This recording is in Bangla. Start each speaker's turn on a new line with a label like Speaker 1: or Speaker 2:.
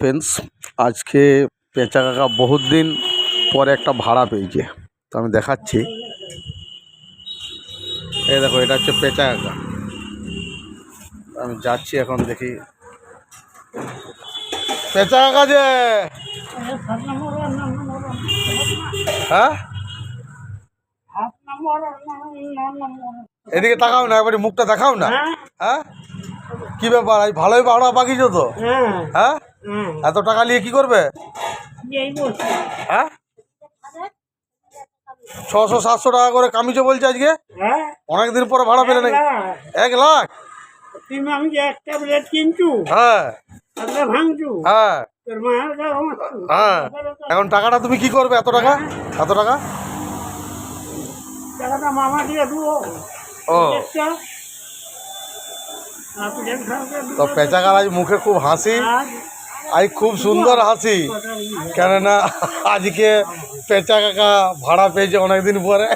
Speaker 1: ফ্রেন্ডস আজকে পেঁচা কাকা বহুত দিন পরে একটা ভাড়া পেয়েছে। তো আমি দেখাচ্ছি। এই দেখো এটা হচ্ছে পেঁচা কাকা। আমি যাচ্ছি এখন দেখি। পেঁচা কাকা যে! হ্যাঁ? এদিকে তাকাও না একবারে মুখটা দেখাও না। হ্যাঁ। কি ব্যাপার আজ ভালোই ভাড়া পাকিয়েছো তো? হ্যাঁ? এত টাকা নিয়ে কি করবে? হ্যাঁ? ছশো সাতশো টাকা করে কামিছো বলছে আজকে। অনেকদিন পরে ভাড়া পেলে নাকি? এক লাখ?
Speaker 2: আমি একটা প্লেট কিনছু
Speaker 1: হ্যাঁ।
Speaker 2: ভাঙছু
Speaker 1: হ্যাঁ। হ্যাঁ। এখন টাকাটা তুমি কি করবে? এত টাকা? এত টাকা?
Speaker 2: টাকাটা মামা দিয়ে দেবো
Speaker 1: ও। তো পেঁচাকার আজ মুখে খুব হাসি। আজ খুব সুন্দর হাসি। কেননা আজকে পেঁচা কাকা ভাড়া পেয়েছে অনেকদিন পরে।